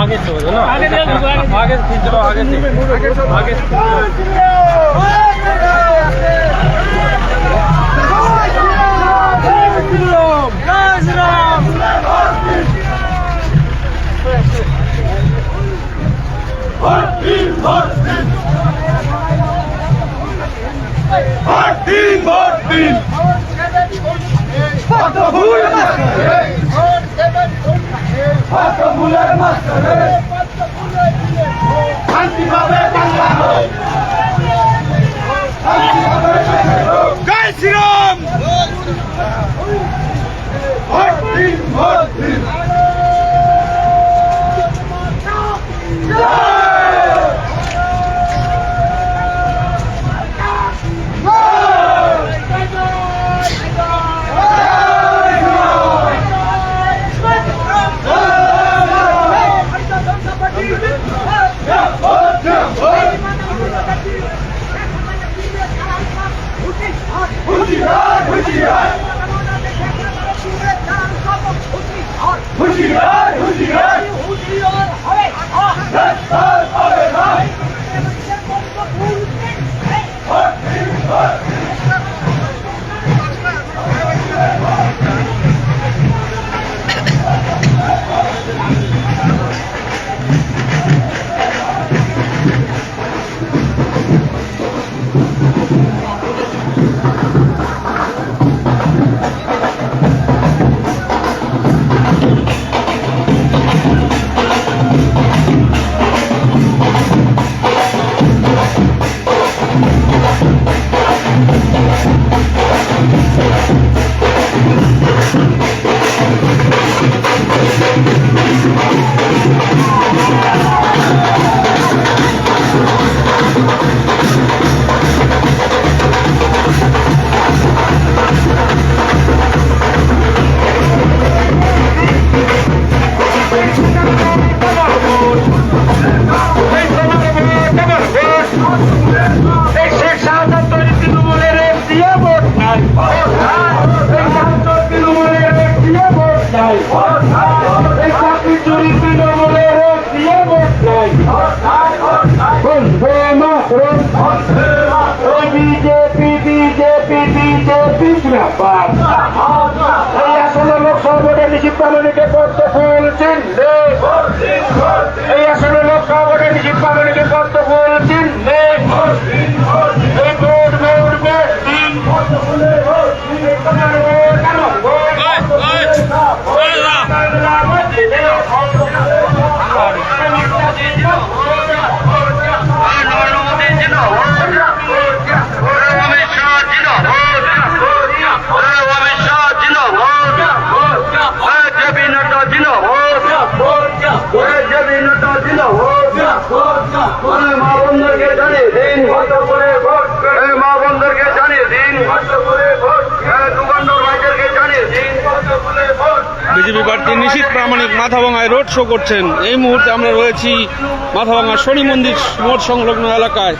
आगे से हो ना आगे से खींच लो आगे से आगे से राम। Yemezseniz হুঁশিয়ার হুঁশিয়ার যে দিল মা বন্ধুকে জানিয়ে দিন ভক্ত করে মা বন্ধুকে জানিয়ে দিন ভক্ত করে বিজেপি প্রার্থী নিশীত প্রামাণিক মাথাভাঙায় রোড শো করছেন। এই মুহূর্তে আমরা রয়েছি মাথাভাঙা শনি মন্দির মোট সংলগ্ন এলাকায়।